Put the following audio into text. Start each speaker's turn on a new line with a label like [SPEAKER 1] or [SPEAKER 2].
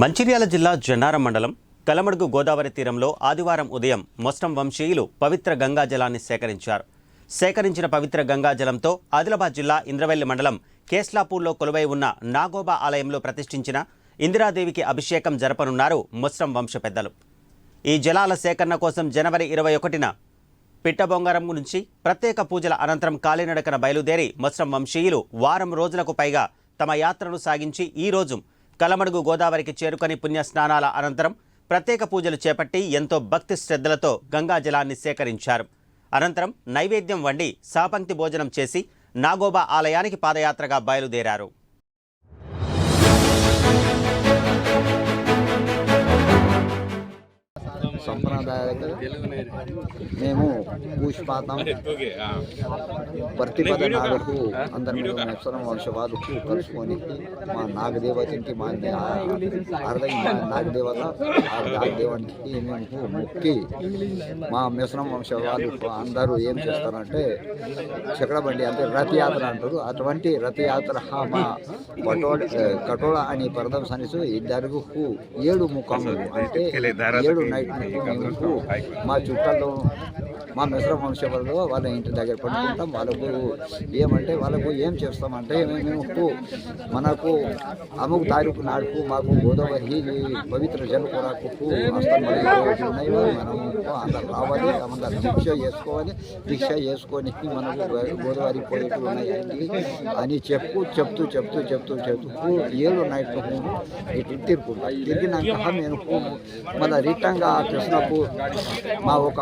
[SPEAKER 1] మంచిర్యాల జిల్లా జన్నారం మండలం కలమడుగు గోదావరి తీరంలో ఆదివారం ఉదయం మొస్టం వంశీయులు పవిత్ర గంగా జలాన్ని సేకరించారు. సేకరించిన పవిత్ర గంగా జలంతో ఆదిలాబాద్ జిల్లా ఇంద్రవెల్లి మండలం కేస్లాపూర్లో కొలువై ఉన్న నాగోబా ఆలయంలో ప్రతిష్ఠించిన ఇందిరాదేవికి అభిషేకం జరపనున్నారు మొస్టం వంశ పెద్దలు. ఈ జలాల సేకరణ కోసం జనవరి ఇరవై ఒకటిన పిట్టబొంగరం నుంచి ప్రత్యేక పూజల అనంతరం కాలినడకన బయలుదేరి మొస్రం వంశీయులు వారం రోజులకు పైగా తమ యాత్రను సాగించి ఈ రోజు కలమడుగు గోదావరికి చేరుకొని పుణ్య స్నానాల అనంతరం ప్రత్యేక పూజలు చేపట్టి ఎంతో భక్తి శ్రద్ధలతో గంగా జలాన్ని సేకరించారు. అనంతరం నైవేద్యం వండి సాపంక్తి భోజనం చేసి నాగోబా ఆలయానికి పాదయాత్రగా బయలుదేరారు.
[SPEAKER 2] సంప్రదాయాలకు మేము పుష్పాతం ప్రతిపద నాగకు అందరి నక్షరం వంశవాదుకు కలుసుకొని మా నాగదేవతకి మా అర్థం నాగదేవత ఆ నాగదేవానికి మేము మొక్కి మా మిశ్రమ వంశవాదు అందరూ ఏం చేస్తారంటే చక్రబండి అంటే రథయాత్ర అంటారు. అటువంటి రథయాత్ర మా పటోడ కటోళ అని పరదం సనిసు ఇద్దరు ఏడు ముఖములు అంటే ఏడు నైట్ మేము మా చుట్టాల్లో మా మిశ్రమ వంశంలో వాళ్ళ ఇంటి దగ్గర పడుకుంటాం వాళ్ళకు ఏమంటే వాళ్ళకు ఏం చేస్తామంటే మేము మనకు అముకు తారీఖు నాడుకు మాకు గోదావరి పవిత్ర జల కొరకు ఉన్నాయి మనము అందరు రావాలి అందరు దీక్ష చేసుకోవాలి. దీక్ష చేసుకొని మనకు గోదావరి పోయేట్లు ఉన్నాయి అని చెప్పు చెప్తూ చెప్తూ చెప్తూ చెప్తూ ఏడు నైట్లు ఇటు తిరుగుకుంటాం తిరిగినాక నేను మళ్ళీ రిటర్న్గా కృష్ణకు మా ఒక